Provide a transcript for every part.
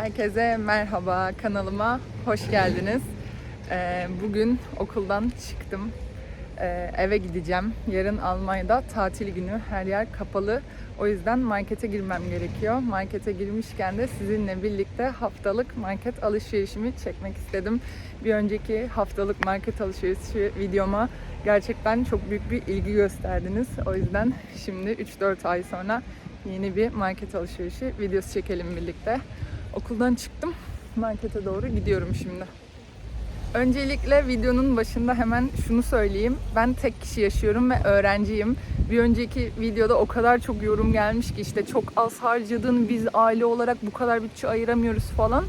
Herkese merhaba kanalıma hoş geldiniz. Ee, bugün okuldan çıktım. Ee, eve gideceğim. Yarın Almanya'da tatil günü. Her yer kapalı. O yüzden markete girmem gerekiyor. Markete girmişken de sizinle birlikte haftalık market alışverişimi çekmek istedim. Bir önceki haftalık market alışverişi videoma gerçekten çok büyük bir ilgi gösterdiniz. O yüzden şimdi 3-4 ay sonra yeni bir market alışverişi videosu çekelim birlikte. Okuldan çıktım. Markete doğru gidiyorum şimdi. Öncelikle videonun başında hemen şunu söyleyeyim. Ben tek kişi yaşıyorum ve öğrenciyim. Bir önceki videoda o kadar çok yorum gelmiş ki işte çok az harcadın, biz aile olarak bu kadar bütçe ayıramıyoruz falan.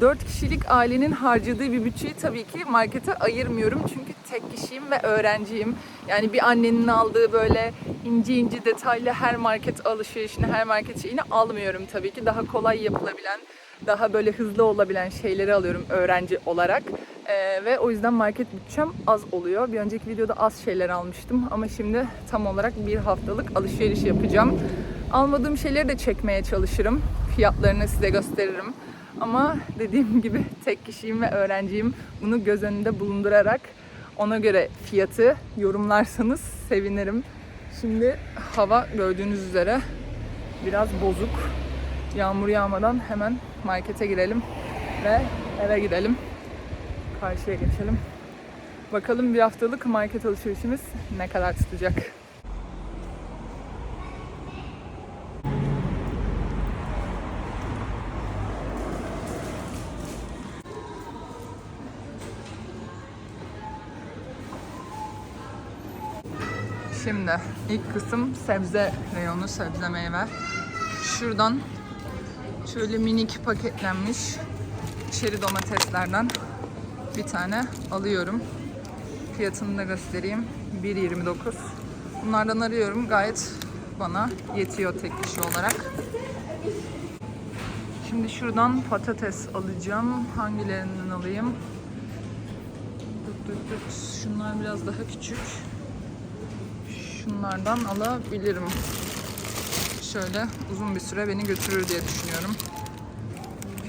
4 kişilik ailenin harcadığı bir bütçeyi tabii ki markete ayırmıyorum. Çünkü tek kişiyim ve öğrenciyim. Yani bir annenin aldığı böyle ince ince detaylı her market alışverişini, her market şeyini almıyorum tabii ki. Daha kolay yapılabilen, daha böyle hızlı olabilen şeyleri alıyorum öğrenci olarak. Ee, ve o yüzden market bütçem az oluyor. Bir önceki videoda az şeyler almıştım ama şimdi tam olarak bir haftalık alışveriş yapacağım. Almadığım şeyleri de çekmeye çalışırım. Fiyatlarını size gösteririm. Ama dediğim gibi tek kişiyim ve öğrenciyim. Bunu göz önünde bulundurarak ona göre fiyatı yorumlarsanız sevinirim. Şimdi hava gördüğünüz üzere biraz bozuk. Yağmur yağmadan hemen markete girelim ve eve gidelim. Karşıya geçelim. Bakalım bir haftalık market alışverişimiz ne kadar tutacak. Şimdi ilk kısım sebze reyonu, sebze meyve. Şuradan şöyle minik paketlenmiş çeri domateslerden bir tane alıyorum. Fiyatını da göstereyim. 1.29. Bunlardan arıyorum. Gayet bana yetiyor tek kişi olarak. Şimdi şuradan patates alacağım. Hangilerinden alayım? Şunlar biraz daha küçük. Şunlardan alabilirim. Şöyle uzun bir süre beni götürür diye düşünüyorum.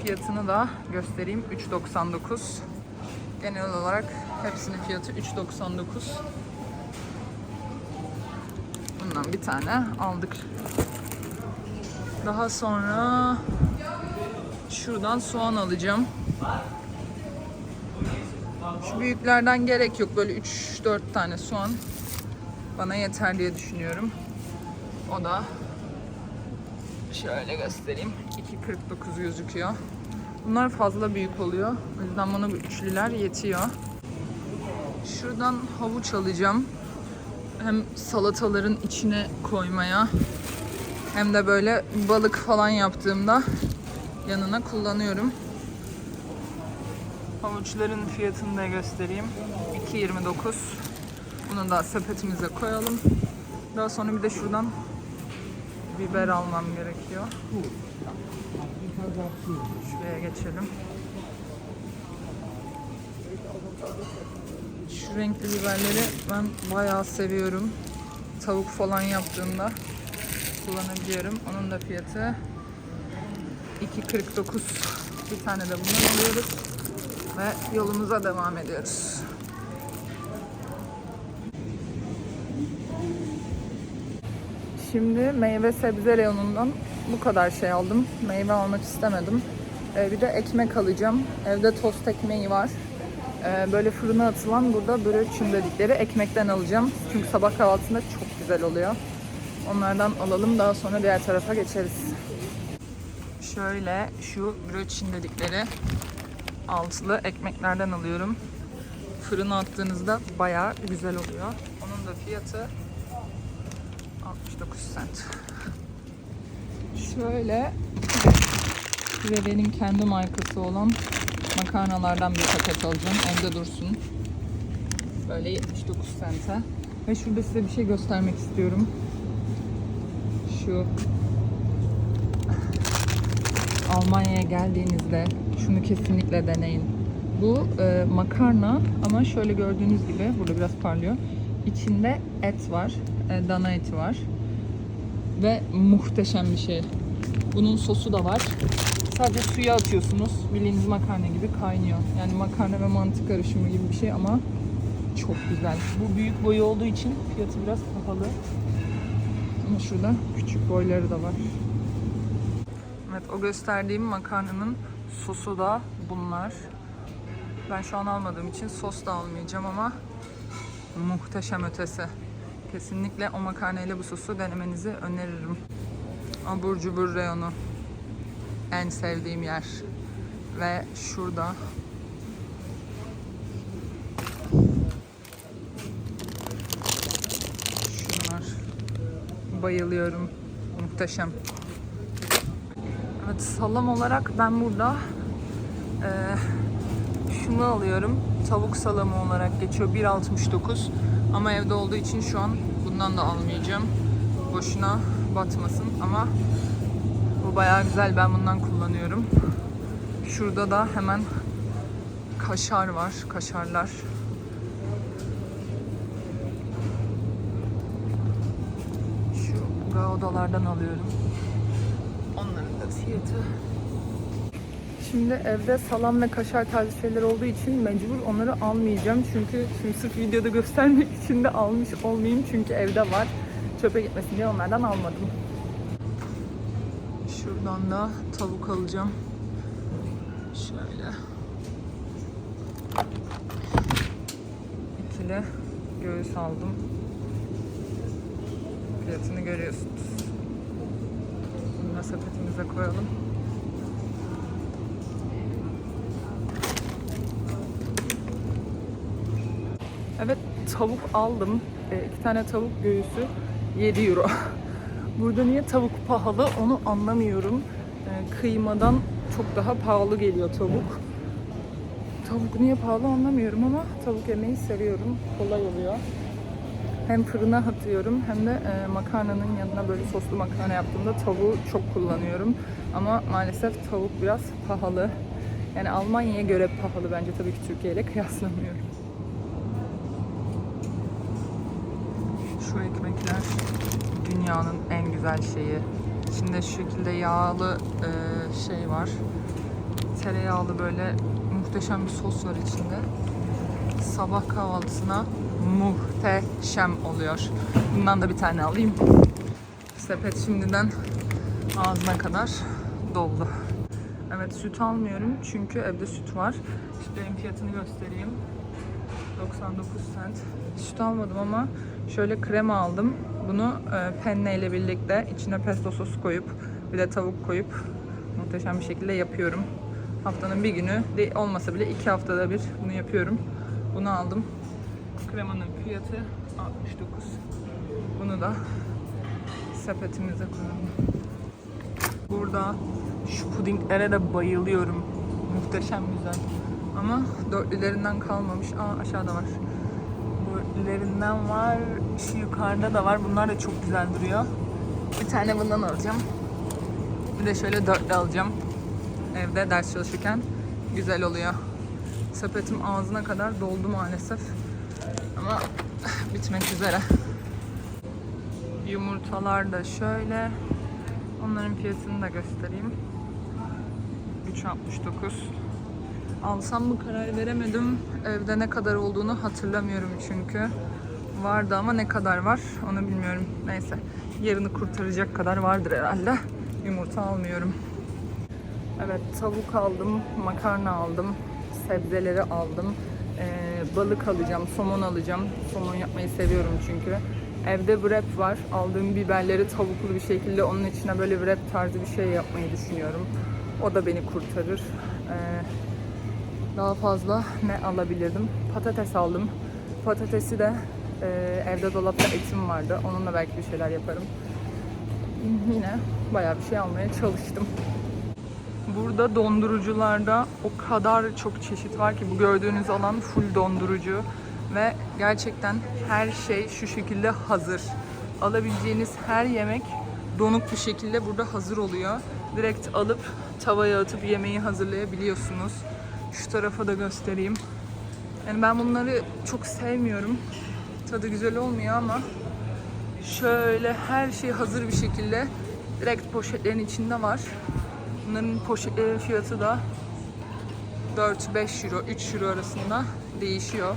Fiyatını da göstereyim. 3.99. Genel olarak hepsinin fiyatı 3.99. Bundan bir tane aldık. Daha sonra şuradan soğan alacağım. Şu büyüklerden gerek yok. Böyle 3-4 tane soğan bana yeter diye düşünüyorum. O da şöyle göstereyim. 2.49 gözüküyor. Bunlar fazla büyük oluyor. O yüzden bana üçlüler yetiyor. Şuradan havuç alacağım. Hem salataların içine koymaya hem de böyle balık falan yaptığımda yanına kullanıyorum. Havuçların fiyatını da göstereyim. 2.29. Bunu da sepetimize koyalım. Daha sonra bir de şuradan biber almam gerekiyor. Şuraya geçelim. Şu renkli biberleri ben bayağı seviyorum. Tavuk falan yaptığımda kullanabiliyorum. Onun da fiyatı 2.49. Bir tane de bundan alıyoruz ve yolumuza devam ediyoruz. Şimdi meyve sebze reyonundan bu kadar şey aldım. Meyve almak istemedim. Ee, bir de ekmek alacağım. Evde tost ekmeği var. Ee, böyle fırına atılan burada brötçün dedikleri ekmekten alacağım. Çünkü sabah kahvaltısında çok güzel oluyor. Onlardan alalım daha sonra diğer tarafa geçeriz. Şöyle şu brötçün dedikleri altılı ekmeklerden alıyorum. Fırına attığınızda bayağı güzel oluyor. Onun da fiyatı 69 cent. Şöyle size benim kendi markası olan makarnalardan bir paket alacağım. Evde dursun. Böyle 79 cent'e. Ve şurada size bir şey göstermek istiyorum. Şu Almanya'ya geldiğinizde şunu kesinlikle deneyin. Bu e, makarna ama şöyle gördüğünüz gibi burada biraz parlıyor. İçinde et var, e, dana eti var ve muhteşem bir şey. Bunun sosu da var. sadece suya atıyorsunuz. Bildiğiniz makarna gibi kaynıyor. Yani makarna ve mantı karışımı gibi bir şey ama çok güzel. Bu büyük boyu olduğu için fiyatı biraz pahalı. Ama şurada küçük boyları da var. Evet o gösterdiğim makarnanın sosu da bunlar. Ben şu an almadığım için sos da almayacağım ama muhteşem ötesi. Kesinlikle o makarnayla bu sosu denemenizi öneririm. Abur cubur reyonu. En sevdiğim yer. Ve şurada şunlar. Bayılıyorum. Muhteşem. Evet salam olarak ben burada eee şunu alıyorum. Tavuk salamı olarak geçiyor. 1.69. Ama evde olduğu için şu an bundan da almayacağım. Boşuna batmasın ama bu bayağı güzel. Ben bundan kullanıyorum. Şurada da hemen kaşar var. Kaşarlar. Şu gaudalardan alıyorum. Onların da fiyatı Şimdi evde salam ve kaşar tarzı şeyler olduğu için mecbur onları almayacağım. Çünkü şimdi sırf videoda göstermek için de almış olmayayım. Çünkü evde var. Çöpe gitmesin diye onlardan almadım. Şuradan da tavuk alacağım. Şöyle. İkili göğüs aldım. Fiyatını görüyorsunuz. Bunu da sepetimize koyalım. Evet tavuk aldım. E, iki tane tavuk göğüsü 7 euro. Burada niye tavuk pahalı onu anlamıyorum. E, kıymadan çok daha pahalı geliyor tavuk. Tavuk niye pahalı anlamıyorum ama tavuk yemeyi seviyorum. Kolay oluyor. Hem fırına atıyorum hem de e, makarnanın yanına böyle soslu makarna yaptığımda tavuğu çok kullanıyorum. Ama maalesef tavuk biraz pahalı. Yani Almanya'ya göre pahalı bence tabii ki Türkiye ile kıyaslamıyorum. Şu ekmekler dünyanın en güzel şeyi. İçinde şu şekilde yağlı e, şey var. Tereyağlı böyle muhteşem bir sos var içinde. Sabah kahvaltısına muhteşem oluyor. Bundan da bir tane alayım. Sepet şimdiden ağzına kadar doldu. Evet süt almıyorum çünkü evde süt var. Sütlerin fiyatını göstereyim. 99 cent. Süt almadım ama şöyle krema aldım. Bunu e, penne ile birlikte içine pesto sos koyup bir de tavuk koyup muhteşem bir şekilde yapıyorum. Haftanın bir günü olmasa bile iki haftada bir bunu yapıyorum. Bunu aldım. Kremanın fiyatı 69. Bunu da sepetimize koyalım. Burada şu pudinglere de bayılıyorum. Muhteşem güzel. Ama dörtlülerinden kalmamış. Aa aşağıda var. Dörtlülerinden var. Şu yukarıda da var. Bunlar da çok güzel duruyor. Bir tane bundan alacağım. Bir de şöyle dörtlü alacağım. Evde ders çalışırken güzel oluyor. Sepetim ağzına kadar doldu maalesef. Ama bitmek üzere. Yumurtalar da şöyle. Onların fiyatını da göstereyim. 3.69. Alsam mı karar veremedim. Evde ne kadar olduğunu hatırlamıyorum çünkü. Vardı ama ne kadar var onu bilmiyorum. Neyse. Yarını kurtaracak kadar vardır herhalde. Yumurta almıyorum. Evet tavuk aldım, makarna aldım, sebzeleri aldım. Ee, balık alacağım, somon alacağım. Somon yapmayı seviyorum çünkü. Evde wrap var. Aldığım biberleri tavuklu bir şekilde onun içine böyle wrap tarzı bir şey yapmayı düşünüyorum. O da beni kurtarır. Ee, daha fazla ne alabilirdim? Patates aldım. Patatesi de e, evde dolapta etim vardı. Onunla belki bir şeyler yaparım. Yine bayağı bir şey almaya çalıştım. Burada dondurucularda o kadar çok çeşit var ki bu gördüğünüz alan full dondurucu ve gerçekten her şey şu şekilde hazır. Alabileceğiniz her yemek donuk bir şekilde burada hazır oluyor. Direkt alıp tavaya atıp yemeği hazırlayabiliyorsunuz. Şu tarafa da göstereyim. Yani ben bunları çok sevmiyorum. Tadı güzel olmuyor ama şöyle her şey hazır bir şekilde direkt poşetlerin içinde var. Bunların poşetlerin fiyatı da 4-5 euro, 3 euro arasında değişiyor.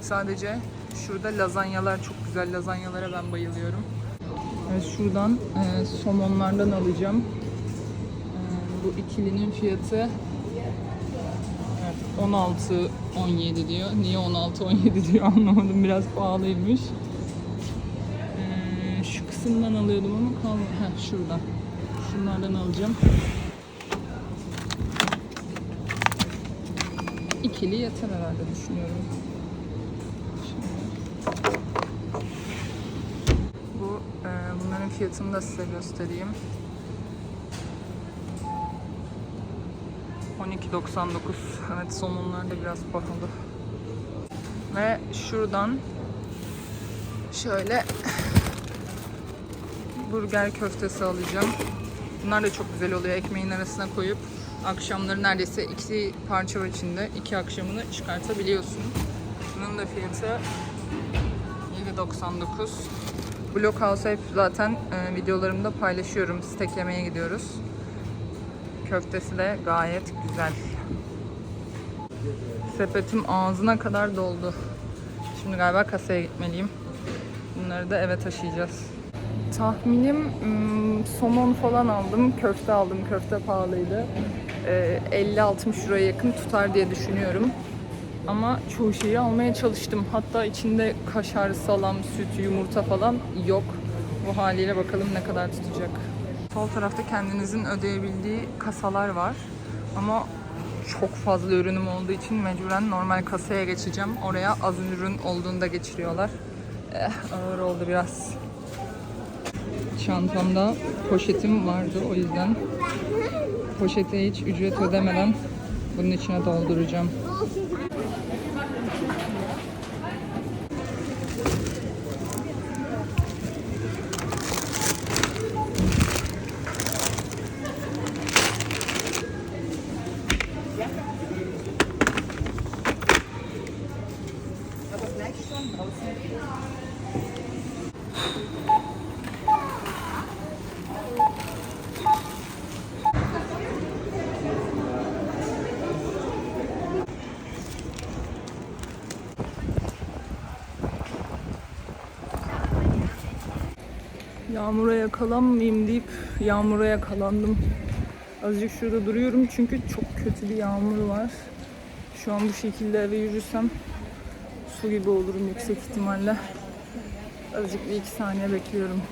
Sadece şurada lazanyalar çok güzel. Lazanyalara ben bayılıyorum. Evet, şuradan e, somonlardan alacağım. E, bu ikilinin fiyatı 16-17 diyor. Niye 16-17 diyor anlamadım. Biraz pahalıymış. E, şu kısımdan alıyordum ama kalmadı. Heh, şuradan. Şunlardan alacağım. İkili yeter herhalde düşünüyorum. Şimdi. Bu e, bunların fiyatını da size göstereyim. 12.99. Evet somonlar da biraz pahalı. Ve şuradan şöyle burger köftesi alacağım. Bunlar da çok güzel oluyor. Ekmeğin arasına koyup akşamları neredeyse iki parça var içinde. iki akşamını çıkartabiliyorsun. Bunun da fiyatı 7.99. Blockhouse hep zaten e, videolarımda paylaşıyorum. Steak yemeye gidiyoruz. Köftesi de gayet güzel. Sepetim ağzına kadar doldu. Şimdi galiba kasaya gitmeliyim. Bunları da eve taşıyacağız. Tahminim ım, somon falan aldım, köfte aldım. Köfte pahalıydı. Ee, 50-60 euroya yakın tutar diye düşünüyorum. Ama çoğu şeyi almaya çalıştım. Hatta içinde kaşar, salam, süt, yumurta falan yok. Bu haliyle bakalım ne kadar tutacak. Sol tarafta kendinizin ödeyebildiği kasalar var. Ama çok fazla ürünüm olduğu için mecburen normal kasaya geçeceğim. Oraya az ürün olduğunda geçiriyorlar. Eh, ağır oldu biraz. Çantamda poşetim vardı o yüzden poşete hiç ücret ödemeden bunun içine dolduracağım. Yağmura yakalanmayayım deyip yağmura yakalandım. Azıcık şurada duruyorum çünkü çok kötü bir yağmur var. Şu an bu şekilde eve yürürsem su gibi olurum yüksek ihtimalle. Azıcık bir iki saniye bekliyorum.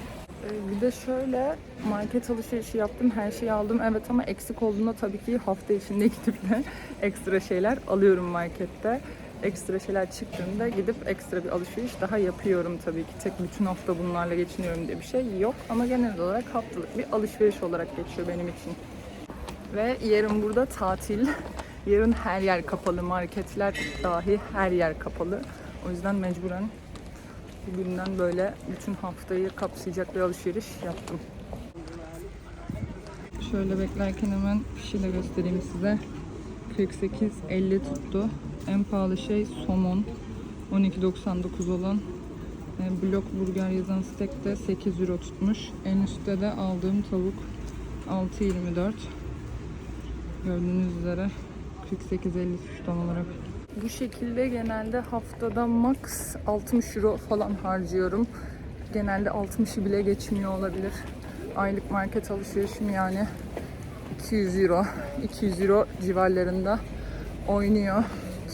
Ee, Bir de şöyle market alışverişi yaptım, her şeyi aldım. Evet ama eksik olduğunda tabii ki hafta içinde gidip de ekstra şeyler alıyorum markette. Ekstra şeyler çıktığında gidip ekstra bir alışveriş daha yapıyorum tabii ki. Tek bütün hafta bunlarla geçiniyorum diye bir şey yok. Ama genel olarak haftalık bir alışveriş olarak geçiyor benim için. Ve yarın burada tatil. Yarın her yer kapalı, marketler dahi her yer kapalı. O yüzden mecburen bugünden böyle bütün haftayı kapsayacak bir alışveriş yaptım. Şöyle beklerken hemen fişi de göstereyim size. 48.50 tuttu. En pahalı şey somon. 12.99 olan e, blok burger yazan steak de 8 euro tutmuş. En üstte de aldığım tavuk 6.24. Gördüğünüz üzere 48.50 tam olarak. Bu şekilde genelde haftada max 60 euro falan harcıyorum. Genelde 60'ı bile geçmiyor olabilir. Aylık market alışverişim yani 200 euro, 200 euro civarlarında oynuyor.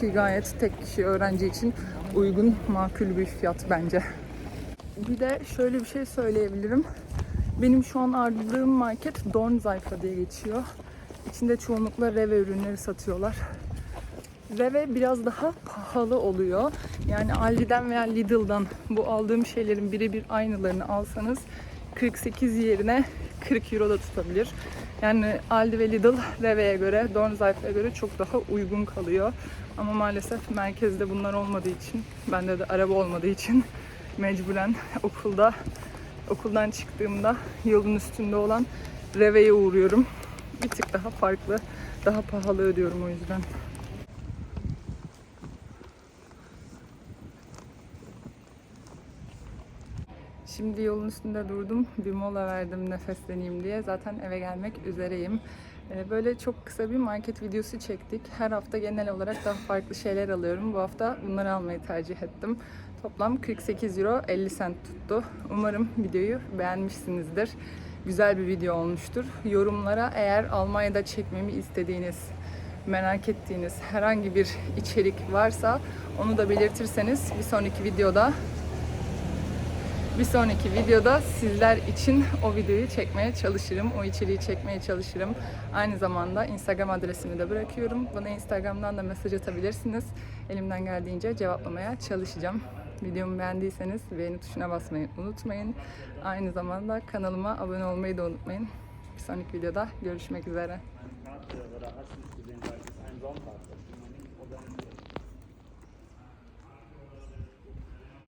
Ki gayet tek kişi öğrenci için uygun, makul bir fiyat bence. Bir de şöyle bir şey söyleyebilirim. Benim şu an aradığım market Dornzeifer diye geçiyor. İçinde çoğunlukla Reve ürünleri satıyorlar. Reve biraz daha pahalı oluyor. Yani Aldi'den veya Lidl'dan bu aldığım şeylerin birebir aynılarını alsanız 48 yerine 40 euro da tutabilir. Yani Aldi ve Lidl Reve'ye göre, Dornzeifer'e göre çok daha uygun kalıyor. Ama maalesef merkezde bunlar olmadığı için, bende de araba olmadığı için mecburen okulda okuldan çıktığımda yolun üstünde olan Reve'ye uğruyorum. Bir tık daha farklı, daha pahalı ödüyorum o yüzden. Şimdi yolun üstünde durdum. Bir mola verdim nefesleneyim diye. Zaten eve gelmek üzereyim. Ee, Böyle çok kısa bir market videosu çektik. Her hafta genel olarak daha farklı şeyler alıyorum. Bu hafta bunları almayı tercih ettim. Toplam 48 euro 50 cent tuttu. Umarım videoyu beğenmişsinizdir. Güzel bir video olmuştur. Yorumlara eğer Almanya'da çekmemi istediğiniz, merak ettiğiniz herhangi bir içerik varsa onu da belirtirseniz bir sonraki videoda bir sonraki videoda sizler için o videoyu çekmeye çalışırım. O içeriği çekmeye çalışırım. Aynı zamanda Instagram adresimi de bırakıyorum. Bana Instagram'dan da mesaj atabilirsiniz. Elimden geldiğince cevaplamaya çalışacağım. Videomu beğendiyseniz beğeni tuşuna basmayı unutmayın. Aynı zamanda kanalıma abone olmayı da unutmayın. Bir sonraki videoda görüşmek üzere.